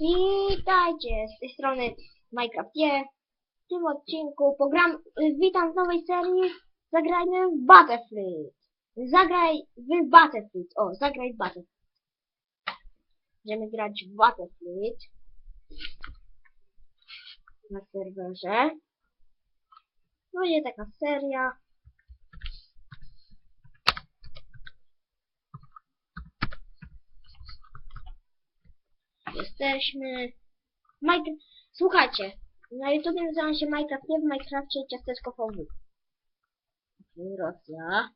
Witajcie z tej strony Minecraft Je. W tym odcinku pogram, y, witam w nowej serii. Zagrajmy w Battlefield. Zagraj w Battlefield. O, zagraj w Battlefield. Będziemy grać w Battlefield. Na serwerze. No i taka seria. Jesteśmy. Minecraft. Słuchajcie, na YouTube nazywam się Minecraft, nie w Minecrafcie ciasteczko VW. Rosja.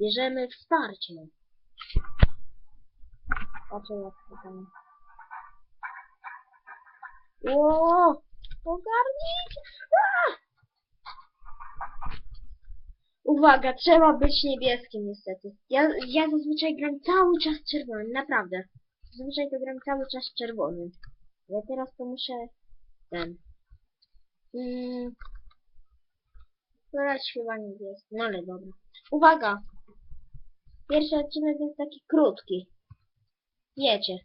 Bierzemy wsparcie. Patrzę jak tam. Ło! Ogarnijcie! A! Uwaga, trzeba być niebieskim niestety. Ja, ja zazwyczaj gram cały czas czerwonym, naprawdę. Zazwyczaj to gram cały czas czerwonym. Ale teraz to muszę... ten... Mm, teraz chyba niebieski, no ale dobra. Uwaga! Pierwszy odcinek jest taki krótki. Wiecie.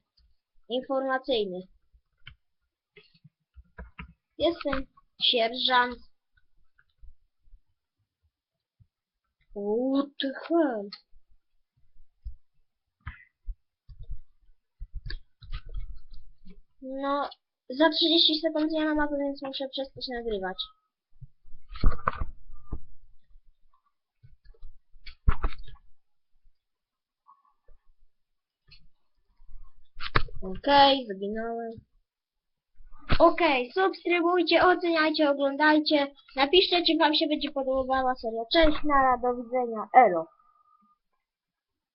Informacyjny. Jestem sierżant. What the hell? No, za 30 sekund ja na mapę, więc muszę przestać nagrywać. Okej, zginąłem. Okej, subskrybujcie, oceniajcie, oglądajcie. Napiszcie, czy wam się będzie podobała seria. Cześć, nara, do widzenia, elo.